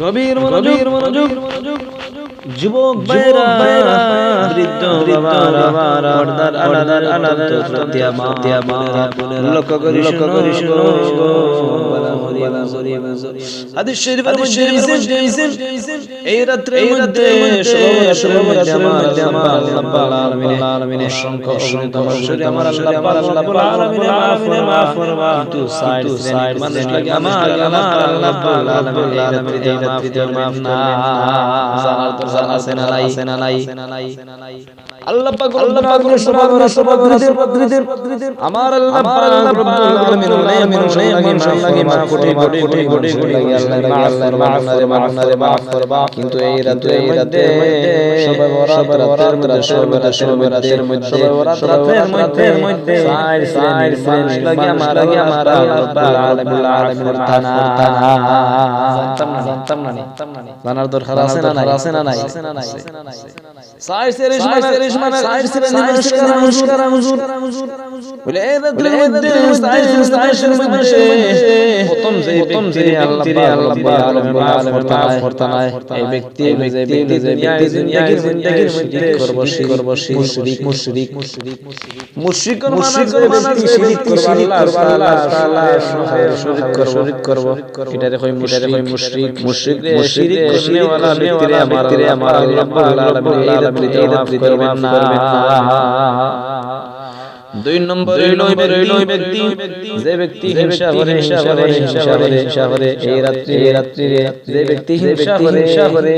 গভীর মনোযোগ মনোযোগ যুবক ভাইরা বৃদ্ধ বাবারা পর্দার আলাদার আলাদা সত্যিয়া মা মা লক্ষ্য করি লক্ষ্য করি শুনো হাদিস শরীফের মধ্যে এসেছে এই এই রাত্রিতে আমার আল্লাহ কিন্তু এই রাতে এই রাতে সবাই সবার রাতের মধ্যে সবার রাতের মধ্যে সবার রাতের মধ্যে সাইড সাইড সাইড লাগে আমার লাগে আমার রব্বুল আলামিন থানা জানতাম না জানতাম না জানার দরকার আছে না নাই আছে না নাই সাইড সেরিস মানে সেরিস মানে সাইড সেরিস নমস্কার নমস্কার হুজুর বলে এই রাতের মধ্যে সাইড সাইড মধ্যে প্রথম যে প্রথম যে আল্লাহ আল্লাহ আলামিন মাফ করতে নাই এই ব্যক্তি যে ব্যক্তি যে ব্যক্তি জিন্দেগির জিন্দেগির মধ্যে করব শিরক করব মুশরিক মুশরিক মুশরিক মুশরিক মুশরিক ব্যক্তি শিরিক করব আল্লাহ তাআলা শরীক করব শরীক করব এটারে কই মুশরিক কই মুশরিক মুশরিক রে শিরিক করনে ওয়ালা ব্যক্তি আমার আমার আল্লাহ আলামিন এই রাত্রিতে মাফ করবেন না দুই নম্বর ওই ব্যক্তি যে ব্যক্তি হিংসা করে হিংসা করে হিংসা করে হিংসা করে এই রাত্রি এই রাত্রি যে ব্যক্তি হিংসা করে হিংসা করে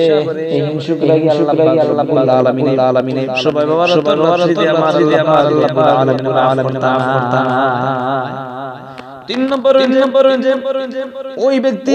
এই হিংসুক লাগি আল্লাহ আল্লাহ পাক আলামিন আলামিন সবাই বাবার সবাই বাবার আমার আমার আল্লাহ আলামিন আলামিন তাআলা তিন নম্বর নম্বর ওই ব্যক্তি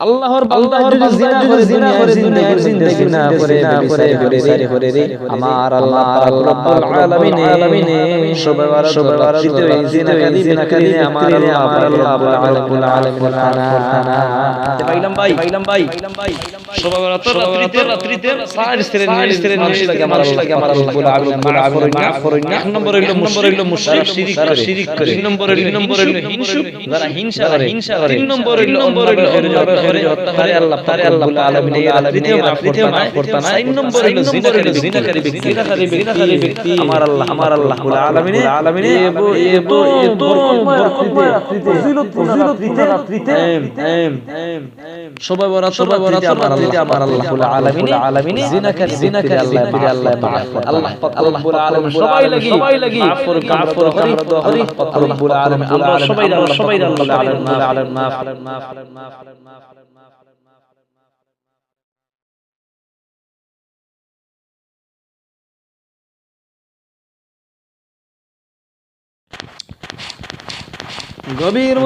আল্লাহর আল্লাহর জিনা করে জিনা করে জিন্দেগি জিন্দেগি না করে না করে বেবিচারি করে আমার আল্লাহ পাক রব্বুল আলামিন আলামিন সবার সবার জিতে জিনা করে জিনা করে আমার আল্লাহ আমার আল্লাহ রব্বুল আলামিন খানা পাইলাম ভাই পাইলাম ভাই সবার রাত্রিতে রাত্রিতে সার স্থিরে নিয়ে স্থিরে নিয়ে লাগে আমার আল্লাহ আমার রব্বুল আলামিন মাফ করুন মাফ করুন এক নম্বর হইল নম্বর হইল মুশরিক শিরিক করে শিরিক করে তিন নম্বর হইল নম্বর হইল হিংসুক যারা হিংসা করে হিংসা করে তিন নম্বর হইল নম্বর হইল করে হত্যা করে আল্লাহ তারে আল্লাহ আলামিন আলামিন মাফ করতা না তিন নম্বর হইল জিনাকারী জিনাকারী ব্যক্তি জিনাকারী ব্যক্তি আমার আল্লাহ আমার আল্লাহ আলামিন আলামিন এবো এবো ফজিলত ফজিলত রাত্রিতে এম এম সবাই বড় সবাই বড় আমার আল্লাহ আমার আল্লাহ আলামিন আলামিন জিনাকারী জিনাকারী আল্লাহ পাক আল্লাহ পাক আল্লাহ পাক রব্বুল আলামিন সবাই লাগি সবাই লাগি মাফ করুন মাফ হরি হরি রব্বুল আলামিন আমরা সবাই সবাই আল্লাহ আলামিন মাফ মাফ মাফ মাফ গভীর